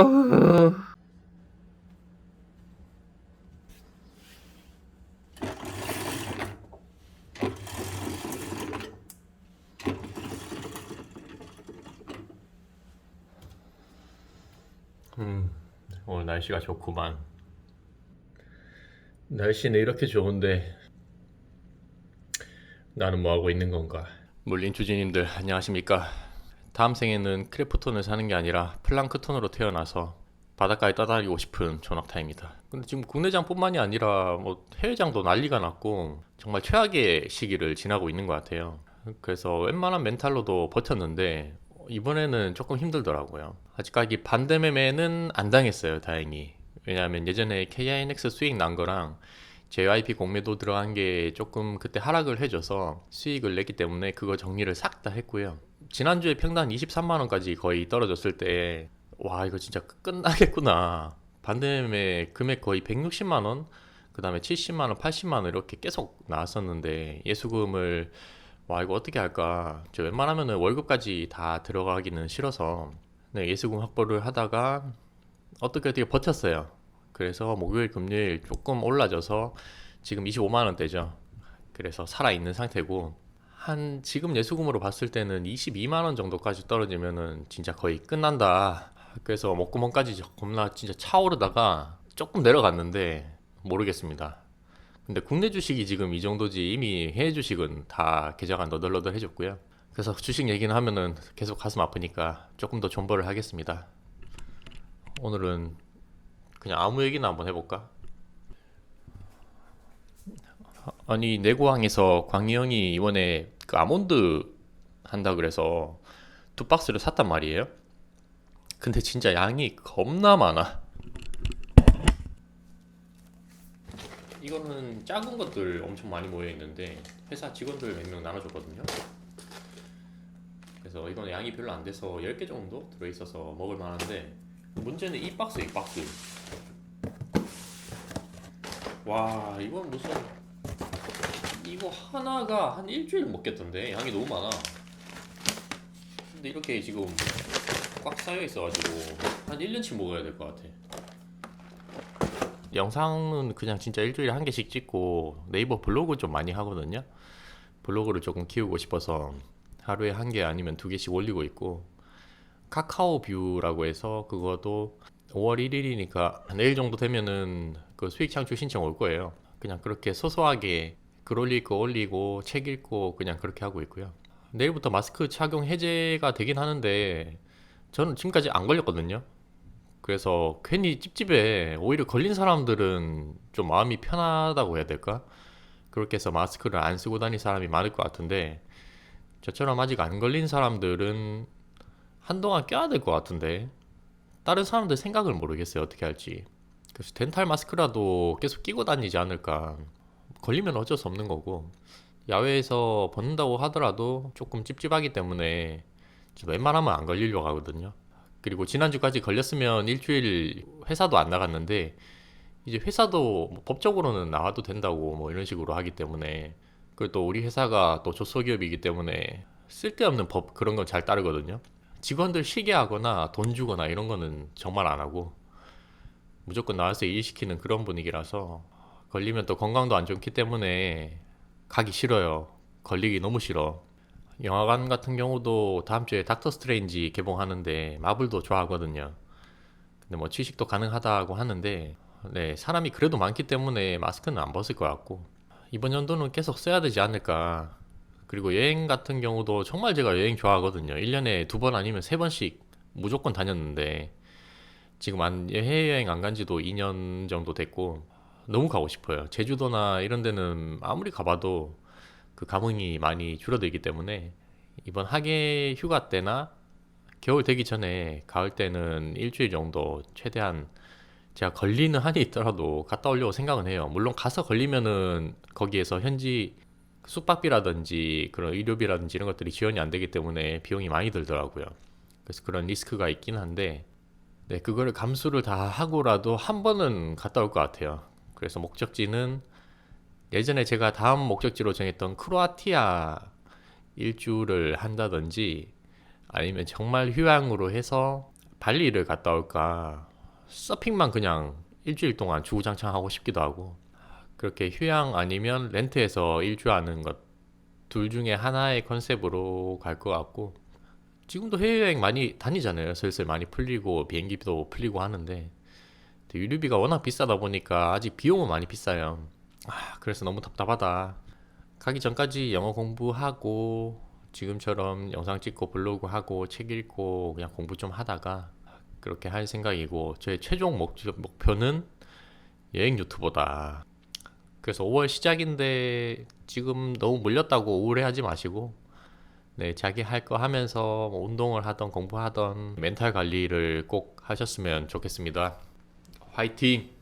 어... 음, 오늘 날씨가 좋구만. 날씨는 이렇게 좋은데 나는 뭐 하고 있는 건가? 물린 주주님들 안녕하십니까? 다음 생에는 크래프톤을 사는 게 아니라 플랑크톤으로 태어나서 바닷가에 떠다니고 싶은 조낙타입니다. 근데 지금 국내장뿐만이 아니라 뭐 해외장도 난리가 났고 정말 최악의 시기를 지나고 있는 것 같아요. 그래서 웬만한 멘탈로도 버텼는데 이번에는 조금 힘들더라고요. 아직까지 반대 매매는 안 당했어요, 다행히. 왜냐하면 예전에 KINX 수익 난 거랑 JYP 공매도 들어간 게 조금 그때 하락을 해줘서 수익을 냈기 때문에 그거 정리를 싹 다 했고요. 지난주에 평당 23만 원까지 거의 떨어졌을 때 와 이거 진짜 끝나겠구나. 반대매 금액 거의 160만 원, 그 다음에 70만 원, 80만 원 이렇게 계속 나왔었는데 예수금을 와 이거 어떻게 할까? 저 웬만하면은 월급까지 다 들어가기는 싫어서 네, 예수금 확보를 하다가 어떻게 어떻게 버텼어요. 그래서 목요일 금요일 조금 올라져서 지금 25만 원대죠. 그래서 살아 있는 상태고 한 지금 예수금으로 봤을 때는 22만 원 정도까지 떨어지면은 진짜 거의 끝난다. 그래서 목구멍까지 겁나 진짜 차오르다가 조금 내려갔는데 모르겠습니다. 근데 국내 주식이 지금 이 정도지 이미 해외 주식은 다 계좌가 너덜너덜 해졌고요. 그래서 주식 얘기는 하면은 계속 가슴 아프니까 조금 더 존버를 하겠습니다. 오늘은 그냥 아무 얘기나 한번 해볼까? 아니 내고항에서 광희 형이 이번에 그 아몬드 한다 그래서 두 박스를 샀단 말이에요. 근데 진짜 양이 겁나 많아. 이거는 작은 것들 엄청 많이 모여 있는데 회사 직원들 몇 명 나눠줬거든요. 그래서 이건 양이 별로 안 돼서 10개 정도 들어있어서 먹을 만한데 문제는 이 박스 이 박스 와 이건 무슨 이거 하나가 한 일주일 먹겠던데. 양이 너무 많아. 근데 이렇게 지금 꽉 쌓여 있어가지고 한 1년치 먹어야 될 것 같아. 영상은 그냥 진짜 일주일에 한 개씩 찍고 네이버 블로그 좀 많이 하거든요. 블로그를 조금 키우고 싶어서 하루에 한 개 아니면 두 개씩 올리고 있고 카카오 뷰라고 해서 그것도 5월 1일이니까 내일 정도 되면은 그 수익 창출 신청 올 거예요. 그냥 그렇게 소소하게 글 올릴 거 올리고 책 읽고 그냥 그렇게 하고 있고요. 내일부터 마스크 착용 해제가 되긴 하는데 저는 지금까지 안 걸렸거든요. 그래서 괜히 찝찝해. 오히려 걸린 사람들은 좀 마음이 편하다고 해야 될까? 그렇게 해서 마스크를 안 쓰고 다닐 사람이 많을 것 같은데 저처럼 아직 안 걸린 사람들은 한동안 껴야 될 것 같은데 다른 사람들 생각을 모르겠어요 어떻게 할지 그래서 덴탈 마스크라도 계속 끼고 다니지 않을까 걸리면 어쩔 수 없는 거고 야외에서 벗는다고 하더라도 조금 찝찝하기 때문에 좀 웬만하면 안 걸리려고 하거든요 그리고 지난주까지 걸렸으면 일주일 회사도 안 나갔는데 이제 회사도 뭐 법적으로는 나와도 된다고 뭐 이런 식으로 하기 때문에 그리고 또 우리 회사가 또 조소기업이기 때문에 쓸데없는 법 그런 건 잘 따르거든요. 직원들 쉬게 하거나 돈 주거나 이런 거는 정말 안 하고 무조건 나와서 일시키는 그런 분위기라서 걸리면 또 건강도 안 좋기 때문에 가기 싫어요. 걸리기 너무 싫어. 영화관 같은 경우도 다음 주에 닥터 스트레인지 개봉하는데 마블도 좋아하거든요. 근데 뭐 취식도 가능하다고 하는데 네, 사람이 그래도 많기 때문에 마스크는 안 벗을 것 같고 이번 연도는 계속 써야 되지 않을까. 그리고 여행 같은 경우도 정말 제가 여행 좋아하거든요. 1년에 두 번 아니면 세 번씩 무조건 다녔는데 지금 안, 해외여행 안 간 지도 2년 정도 됐고 너무 가고 싶어요. 제주도나 이런 데는 아무리 가봐도 그 감흥이 많이 줄어들기 때문에 이번 하계 휴가 때나 겨울 되기 전에 가을 때는 일주일 정도 최대한 제가 걸리는 한이 있더라도 갔다 오려고 생각은 해요. 물론 가서 걸리면은 거기에서 현지 숙박비라든지 그런 의료비라든지 이런 것들이 지원이 안 되기 때문에 비용이 많이 들더라고요. 그래서 그런 리스크가 있긴 한데, 네, 그거를 감수를 다 하고라도 한 번은 갔다 올 것 같아요. 그래서 목적지는 예전에 제가 다음 목적지로 정했던 크로아티아 일주를 한다든지 아니면 정말 휴양으로 해서 발리를 갔다 올까 서핑만 그냥 일주일 동안 주구장창 하고 싶기도 하고 그렇게 휴양 아니면 렌트해서 일주하는 것 둘 중에 하나의 컨셉으로 갈 것 같고 지금도 해외여행 많이 다니잖아요. 슬슬 많이 풀리고 비행기도 풀리고 하는데 유류비가 워낙 비싸다 보니까 아직 비용은 많이 비싸요. 아, 그래서 너무 답답하다. 가기 전까지 영어 공부하고 지금처럼 영상 찍고 블로그 하고 책 읽고 그냥 공부 좀 하다가 그렇게 할 생각이고 저의 최종 목, 목표는 여행 유튜버다. 그래서 5월 시작인데 지금 너무 몰렸다고 우울해하지 마시고 네, 자기 할 거 하면서 뭐 운동을 하던 공부하던 멘탈 관리를 꼭 하셨으면 좋겠습니다. 화이팅!